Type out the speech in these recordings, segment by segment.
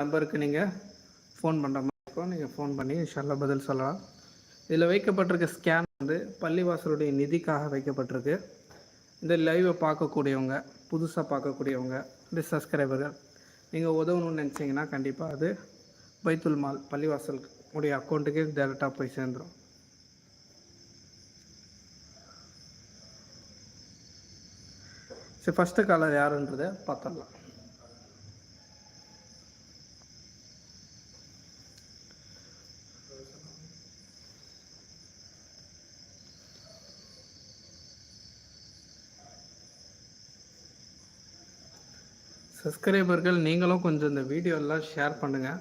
நம்பருக்கு நீங்கள் ஃபோன் பண்ணுற மாதிரி இருக்கும் நீங்கள் ஃபோன் பண்ணி இன்ஷால்லா பதில் சொல்லலாம். இதில் வைக்கப்பட்டிருக்க ஸ்கேன் வந்து பள்ளிவாசலுடைய நிதிக்காக வைக்கப்பட்டிருக்கு. இந்த லைவை பார்க்கக்கூடியவங்க புதுசாக பார்க்கக்கூடியவங்க இந்த சப்ஸ்கிரைபர்கள் நீங்கள் உதவணும்னு நினச்சிங்கன்னா கண்டிப்பாக அது பைத்துல் மால் பள்ளிவாசல் உடைய அக்கௌண்ட்டுக்கே டேரெக்டாக போய் சேர்ந்துடும் சரி ஃபஸ்ட்டு காலர் யாருன்றதை பார்த்துடலாம். சப்ஸ்கிரைபர்கள் நீங்களும் கொஞ்சம் இந்த வீடியோ எல்லாம் ஷேர் பண்ணுங்கள்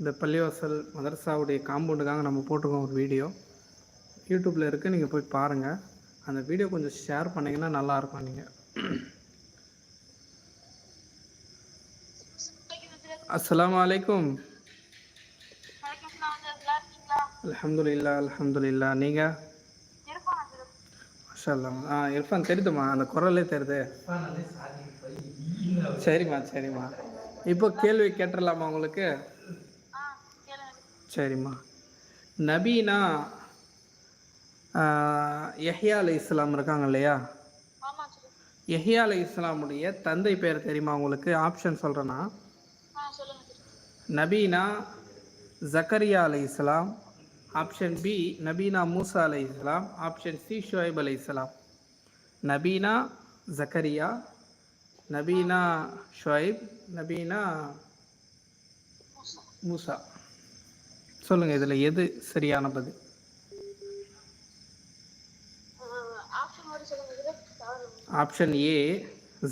இந்த பள்ளிவாசல் மதரசாவுடைய காம்பவுண்டுக்காக நம்ம போட்டிருக்கோம் ஒரு வீடியோ. யூடியூப்பில் இருக்குது நீங்கள் போய் பாருங்கள் அந்த வீடியோ கொஞ்சம் ஷேர் பண்ணிங்கன்னா நல்லாயிருக்கும் நீங்கள் அஸ்ஸலாமு அலைக்கும். அல்ஹம்துலில்லா அல்ஹம்துலில்லா நீங்கள் மாஷா அல்லாஹ். ஆ இர்ஃபான் தெரியுதுமா அந்த குரலே தெரியுது. சரிம்மா சரிம்மா. இப்போ கேள்வி கேட்டுடலாமா உங்களுக்கு? சரிம்மா. நபீனா ஆஹ், யஹ்யா அலை இஸ்லாம் இருக்காங்க இல்லையா? யஹ்யா அலி இஸ்லாமுடைய தந்தை பேர் தெரியுமா உங்களுக்கு? ஆப்ஷன் சொல்கிறேன்னா நபீனா ஜக்கரியா அலி இஸ்லாம். ஆப்ஷன் பி நபீனா மூசா அலை இஸ்லாம். ஆப்ஷன் சி ஷுவைப் அலை இஸ்லாம். நபீனா ஜக்கரியா நபீனா ஷுவைப் நபீனா மூசா. சொல்லுங்கள் இதில் எது சரியான பதில்? ஆப்ஷன் ஏ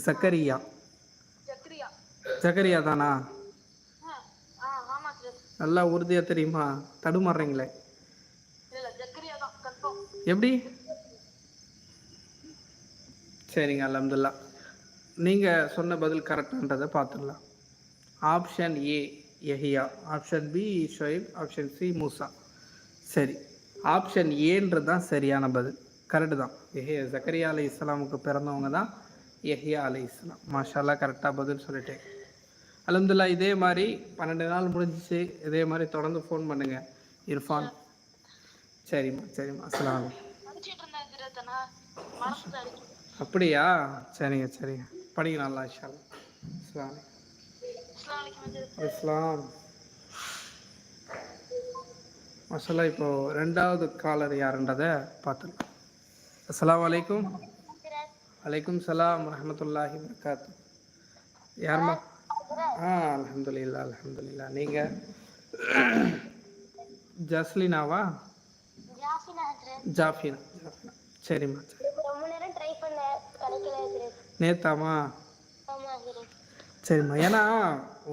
ஜக்கரியா. ஜக்கரியா. தானா? நல்லா உறுதியாக தெரியுமா? தடுமாறுறீங்களே. எப்படி? சரிங்க அலமதுல்லா. நீங்கள் சொன்ன பதில் கரெக்டான்றதை பார்த்துடலாம் ஆப்ஷன் ஏ யஹியா ஆப்ஷன் பி ஷொயப் ஆப்ஷன் சி மூசா சரி. ஆப்ஷன் ஏன்றது தான் சரியான பதில். கரெக்டு தான். எஹியா ஜக்கரியா அலை இஸ்லாமுக்கு பிறந்தவங்க தான் யஹியா அலை இஸ்லாம் மாஷால்லா கரெக்டாக பதில் சொல்லிட்டேன். அலமதுல்லா இதே மாதிரி பன்னெண்டு நாள் முடிஞ்சிச்சு. இதே மாதிரி தொடர்ந்து ஃபோன் பண்ணுங்க. இர்ஃபான். சரிம்மா சரிம்மா. அஸ்லாம் அப்படியா? சரிங்க சரிங்க. படிங்க நல்லா இன்ஷால்லா அஸ்லாம் இஸ்லாம். மசாலா இப்போ ரெண்டாவது காலர் யாருன்றதை பார்த்துக்கலாம். அஸ்ஸலாமு அலைக்கும். வலைக்கும் சலாம் வரஹமத்துல்லாஹி வரகாத்து யாரும்மா ஆ அல்ஹம்துலில்லா அல்ஹம்துலில்லா நீங்கள் ஜஸ்லினாவா? ஜாஃபினா ஜாஃபினா. சரிம்மா சரி. நேத்தாமா சரிம்மா ஏன்னா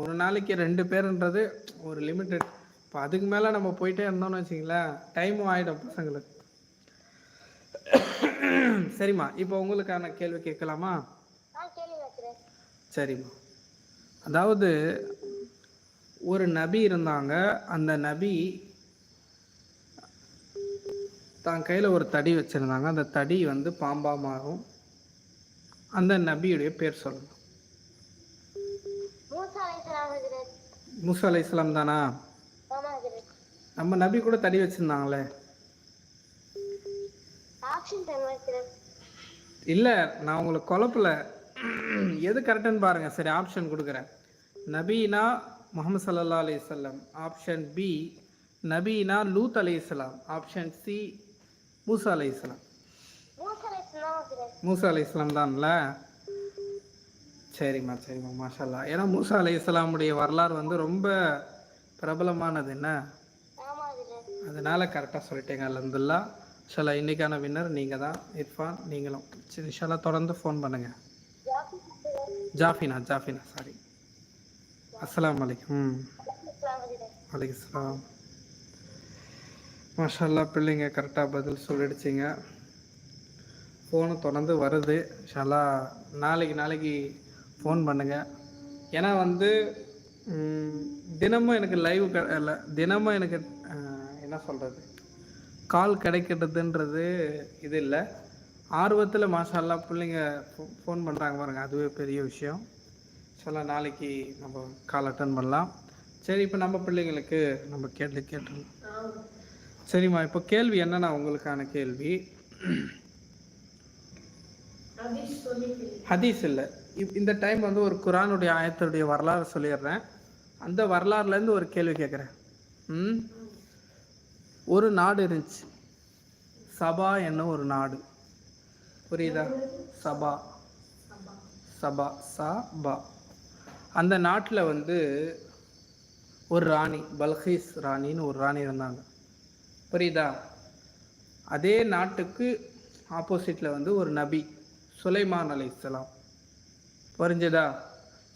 ஒரு நாளைக்கு ரெண்டு பேருன்றது ஒரு லிமிட்டட். இப்போ அதுக்கு மேலே நம்ம போயிட்டே இருந்தோம்னு வச்சிங்களேன் டைமும் ஆகிடும் பசங்களுக்கு. சரிம்மா இப்போ உங்களுக்கான கேள்வி கேட்கலாமா? சரிம்மா. அதாவது ஒரு நபி இருந்தாங்க அந்த நபி தான் கையில் ஒரு தடி வச்சுருந்தாங்க. அந்த தடி வந்து பாம்பா மாறும். அந்த நபியுடைய பேர் சொல்லணும். மூசா அலை இஸ்லாம் தானா? நம்ம நபி கூட தடி வச்சுருந்தாங்களே. இல்லை நான் உங்களுக்கு குழப்பல. எது கரெக்டுன்னு பாருங்கள் சரி ஆப்ஷன் கொடுக்குறேன். நபீனா முகமது சல்லா அலி சொல்லம் ஆப்ஷன் பி நபீனா லூத் அலி இஸ்லாம் ஆப்ஷன் சி மூசா அலி இஸ்லாம் மூசா அலி இஸ்லாம் தான்ல? சரிம்மா சரிம்மா மாஷல்லா. ஏன்னா மூசா அலி இஸ்லாமுடைய வரலாறு வந்து ரொம்ப பிரபலமானது என்ன? அதனால கரெக்டாக சொல்லிட்டேங்க அலந்துல்லா இன்ஷால்லா இன்னைக்கான வின்னர் நீங்கள் தான் இர்ஃபான் நீங்களும். சரி இன்ஷால்லா தொடர்ந்து ஃபோன் பண்ணுங்கள் ஜாஃபினா ஜாஃபினா சாரி அஸ்லாம் வலைக்கம் ம். வலைக்கம் மாஷல்லா பிள்ளைங்க கரெக்டாக பதில் சொல்லிடுச்சிங்க. ஃபோனு தொடர்ந்து வருது. ஷலா நாளைக்கு நாளைக்கு ஃபோன் பண்ணுங்கள் ஏன்னா வந்து தினமும் எனக்கு லைவ் க இல்லை தினமும் எனக்கு என்ன சொல்கிறது கால் கிடைக்கிறதுன்றது இது இல்லை. ஆர்வத்தில் மாஷால்லா பிள்ளைங்க ஃபோன் பண்ணுறாங்க பாருங்கள் அதுவே பெரிய விஷயம். சில நாளைக்கு நம்ம கால் அட்டன் பண்ணலாம். சரி இப்போ நம்ம பிள்ளைங்களுக்கு நம்ம கேள்வி கேட்டுருலாம் சரிம்மா இப்போ கேள்வி என்னென்னா உங்களுக்கான கேள்வி. ஹதீஸ் இல்லை. இப்- இந்த டைம் வந்து ஒரு குரானுடைய ஆயத்தருடைய வரலாறு சொல்லிடுறேன். அந்த வரலாறுலேருந்து ஒரு கேள்வி கேட்குறேன் ம்? ஒரு நாடு இருந்துச்சு. சபா என்ன ஒரு நாடு? புரியுதா? சபா. சபா சபா. அந்த நாட்டில் வந்து ஒரு ராணி பல்கீஸ் ராணின்னு ஒரு ராணி இருந்தாங்க. புரியுதா? அதே நாட்டுக்கு ஆப்போசிட்டில் வந்து ஒரு நபி. சுலைமான் அலை இஸ்லாம் புரிஞ்சுதா?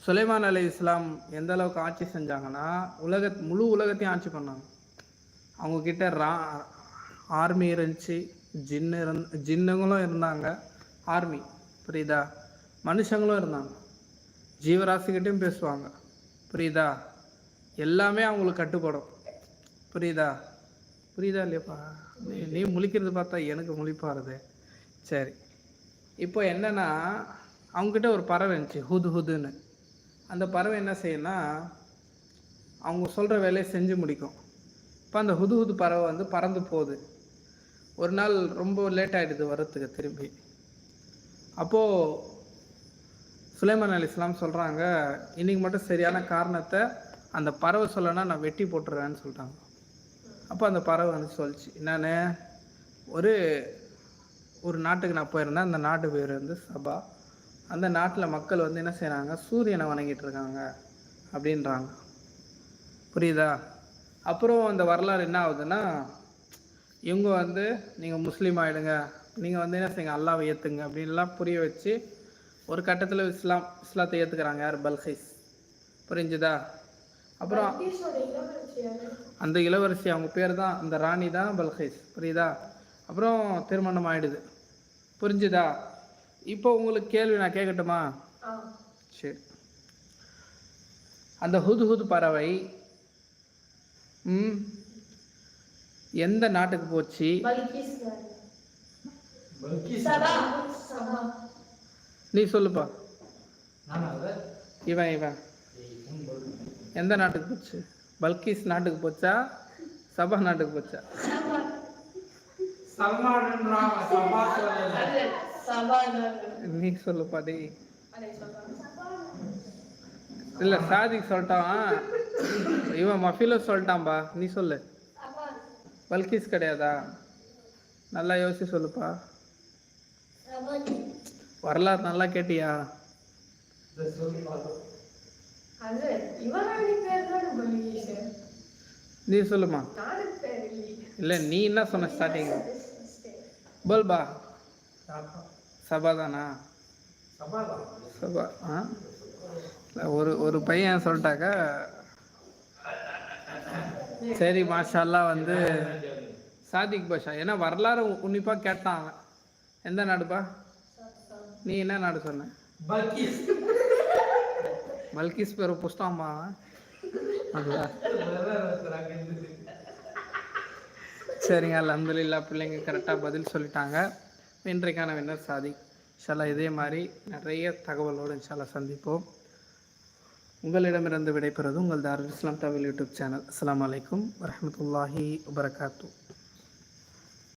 சுலைமான் அலை இஸ்லாம் எந்த அளவுக்கு ஆட்சி செஞ்சாங்கன்னா உலக முழு உலகத்தையும் ஆட்சி பண்ணாங்க. அவங்கக்கிட்ட ரா ஆர்மி இருந்துச்சு ஜின்னு இருந் ஜின்னுங்களும் இருந்தாங்க. ஆர்மி புரியுதா? மனுஷங்களும் இருந்தாங்க. ஜீவராசிக்கிட்டையும் பேசுவாங்க. புரியுதா? எல்லாமே அவங்களுக்கு கட்டுப்படும். புரியுதா? புரியுதா இல்லையாப்பா? நீ நீ முழிக்கிறது பார்த்தா எனக்கு முழிப்பாருது சரி. இப்போ என்னென்னா அவங்ககிட்ட ஒரு பறவை இருந்துச்சு ஹுது ஹுதுன்னு. அந்த பறவை என்ன செய்யும்னா அவங்க சொல்கிற வேலையை செஞ்சு முடிக்கும். இப்போ அந்த ஹுது ஹுது பறவை வந்து பறந்து போகுது. ஒரு நாள் ரொம்ப லேட் ஆகிடுது வரத்துக்கு திரும்பி. அப்போது சுலைமான் அலி இஸ்லாம் சொல்கிறாங்க இன்றைக்கி மட்டும் சரியான காரணத்தை அந்த பறவை சொல்லனா நான் வெட்டி போட்டுருவேன்னு சொல்லிட்டாங்க. அப்போ அந்த பறவை வந்து சொல்லிச்சு என்னன்னு? ஒரு ஒரு நாட்டுக்கு நான் போயிருந்தேன். அந்த நாட்டு பேர் வந்து சபா. அந்த நாட்டில் மக்கள் வந்து என்ன செய்கிறாங்க சூரியனை வணங்கிட்டு இருக்காங்க அப்படின்றாங்க. புரியுதா? அப்புறம் அந்த வரலாறு என்ன ஆகுதுன்னா இவங்க வந்து நீங்கள் முஸ்லீம் ஆகிடுங்க நீங்கள் வந்து என்ன செய்யுங்க? அல்லாவை ஏற்றுங்க அப்படின்லாம் புரிய வச்சு ஒரு கட்டத்தில் இஸ்லாம் இஸ்லாத்தை ஏற்றுக்கிறாங்க யார்? பல்கைஸ் புரிஞ்சுதா? அப்புறம் அந்த இளவரசி அவங்க பேர் தான் அந்த ராணி தான் பல்கைஸ் புரியுதா? அப்புறம் திருமணம் ஆயிடுது புரிஞ்சுதா? இப்போ உங்களுக்கு கேள்வி நான் கேட்கட்டுமா சரி. அந்த ஹுது ஹுது பறவை ம் எந்த நாட்டுக்கு போச்சு? நீ சொல்லுப்பா. இவன் இவன். எந்த நாட்டுக்கு போச்சு? பல்கிஸ் நாட்டுக்கு போச்சா? சபா நாட்டுக்கு போச்சா? நீ சொல்லுப்பா டேய். இல்ல சாதிக் சொல்லிட்டான். இவன் மஃபில சொல்லிட்டான்பா நீ சொல்லு. பல்கிஸ் கிடையாதா? நல்லா யோசிச்சு சொல்லுப்பா. வரலாறு நல்லா கேட்டியா? அது இவராணி பேர் தான் பலிகேஷ் நீ சொல்லுமா. நாடு பேர் இல்லை இல்லை நீ என்ன சொன்ன ஸ்டார்டிங் போல்பா? சபா தானா சபா ஆ? ஒரு ஒரு பையன் சொல்லிட்டாக்கா. சரி மாஷால்லா வந்து சாதிக் பாஷா ஏன்னா வரலாறு உன்னிப்பாக கேட்டான் அவன். எந்த நாடுப்பா? நீ என்ன நாடு சொன்ன? பல்கிஸ். பேர் அவன் அதுவா? சரிங்க அல்ஹம்துலில்லாஹ். பிள்ளைங்க கரெக்டாக பதில் சொல்லிட்டாங்க. இன்றைக்கான வின்னர் சாதிக் இன்ஷால்லா இதே மாதிரி நிறைய தகவலோடு இன்ஷால்லா சந்திப்போம். உங்களிடமிருந்து விடைபெறுவது உங்கள் தார் இஸ்லாம் தமிழ் யூடியூப் சேனல். அஸ்லாம் அலைக்கும் வரமத்துல்லாஹி வபரகாத்து.